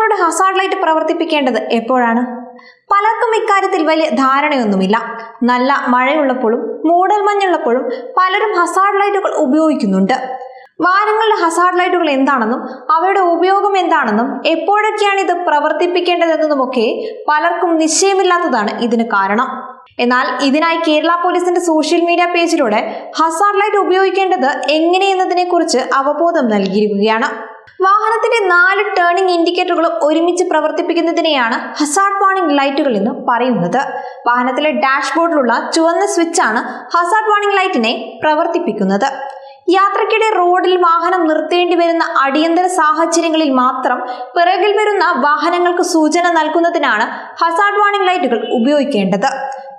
വാഹനങ്ങളുടെ Hazard light പ്രവർത്തിപ്പിക്കേണ്ടത് എപ്പോഴാണ്? പലർക്കും ഇക്കാര്യത്തിൽ വലിയ ധാരണയൊന്നുമില്ല. നല്ല മഴയുള്ളപ്പോഴും മൂടൽ മഞ്ഞുള്ളപ്പോഴും പലരും ഹസാർഡ് ലൈറ്റുകൾ ഉപയോഗിക്കുന്നുണ്ട്. വാഹനങ്ങളുടെ ഹസാർഡ് ലൈറ്റുകൾ എന്താണെന്നും അവയുടെ ഉപയോഗം എന്താണെന്നും എപ്പോഴൊക്കെയാണ് ഇത് പ്രവർത്തിപ്പിക്കേണ്ടതെന്നതുമൊക്കെ പലർക്കും നിശ്ചയമില്ലാത്തതാണ് ഇതിന് കാരണം. എന്നാൽ ഇതിനായി കേരള പോലീസിന്റെ സോഷ്യൽ മീഡിയ പേജിലൂടെ ഹസാർഡ് ലൈറ്റ് ഉപയോഗിക്കേണ്ടത് എങ്ങനെയെന്നതിനെ കുറിച്ച് അവബോധം നൽകിയിരിക്കുകയാണ്. വാഹനത്തിന്റെ നാല് ടേണിംഗ് ഇൻഡിക്കേറ്ററുകളും ഒരുമിച്ച് പ്രവർത്തിപ്പിക്കുന്നതിനെയാണ് ഹസാർഡ് വാണിംഗ് ലൈറ്റുകൾ എന്ന് പറയുന്നത്. വാഹനത്തിലെ ഡാഷ്ബോർഡിലുള്ള ചുവന്ന സ്വിച്ചാണ് ഹസാർഡ് വാണിംഗ് ലൈറ്റിനെ പ്രവർത്തിപ്പിക്കുന്നത്. യാത്രക്കിടെ റോഡിൽ വാഹനം നിർത്തേണ്ടി വരുന്ന അടിയന്തര സാഹചര്യങ്ങളിൽ മാത്രം പിറകിൽ വരുന്ന വാഹനങ്ങൾക്ക് സൂചന നൽകുന്നതിനാണ് ഹസാർഡ് വാണിംഗ് ലൈറ്റുകൾ ഉപയോഗിക്കേണ്ടത്.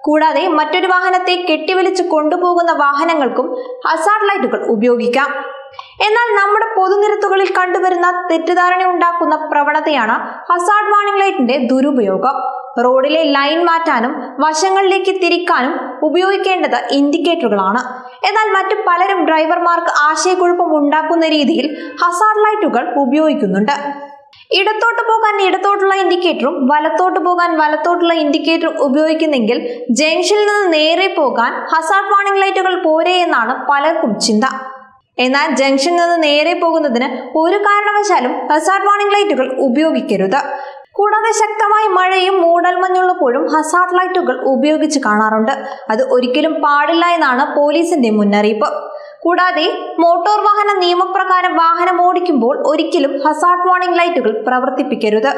കൂടാതെ മറ്റൊരു വാഹനത്തെ കെട്ടിവലിച്ച് കൊണ്ടുപോകുന്ന വാഹനങ്ങൾക്കും ഹസാർഡ് ലൈറ്റുകൾ ഉപയോഗിക്കാം. എന്നാൽ നമ്മുടെ പൊതുനിരത്തുകളിൽ കണ്ടുവരുന്ന തെറ്റിദ്ധാരണ ഉണ്ടാക്കുന്ന പ്രവണതയാണ് ഹസാർഡ് വാണിംഗ് ലൈറ്റിന്റെ ദുരുപയോഗം. റോഡിലെ ലൈൻ മാറ്റാനും വശങ്ങളിലേക്ക് തിരിക്കാനും ഉപയോഗിക്കേണ്ടത് ഇൻഡിക്കേറ്ററുകളാണ്. എന്നാൽ മറ്റു പലരും ഡ്രൈവർമാർക്ക് ആശയക്കുഴപ്പം ഉണ്ടാക്കുന്ന രീതിയിൽ ഹസാർഡ് ലൈറ്റുകൾ ഉപയോഗിക്കുന്നുണ്ട്. ഇടത്തോട്ട് പോകാൻ ഇടത്തോട്ടുള്ള ഇൻഡിക്കേറ്ററും വലത്തോട്ട് പോകാൻ വലത്തോട്ടുള്ള ഇൻഡിക്കേറ്ററും ഉപയോഗിക്കുന്നെങ്കിൽ ജംഗ്ഷനിൽ നിന്ന് നേരെ പോകാൻ ഹസാർഡ് വാണിംഗ് ലൈറ്റുകൾ പോരെ എന്നാണ് പലർക്കും ചിന്ത. എന്നാൽ ജംഗ്ഷനിൽ നിന്ന് നേരെ പോകുന്നതിന് ഒരു കാരണവശാലും ഹസാർഡ് വാർണിംഗ് ലൈറ്റുകൾ ഉപയോഗിക്കരുത്. കൂടാതെ ശക്തമായ മഴയും മൂടൽമഞ്ഞുള്ളപ്പോഴും ഹസാർഡ് ലൈറ്റുകൾ ഉപയോഗിച്ച് കാണാറുണ്ട്. അത് ഒരിക്കലും പാടില്ല എന്നാണ് പോലീസിന്റെ മുന്നറിയിപ്പ്. കൂടാതെ മോട്ടോർ വാഹന നിയമപ്രകാരം വാഹനം ഓടിക്കുമ്പോൾ ഒരിക്കലും ഹസാർഡ് വാർണിംഗ് ലൈറ്റുകൾ പ്രവർത്തിപ്പിക്കരുത്.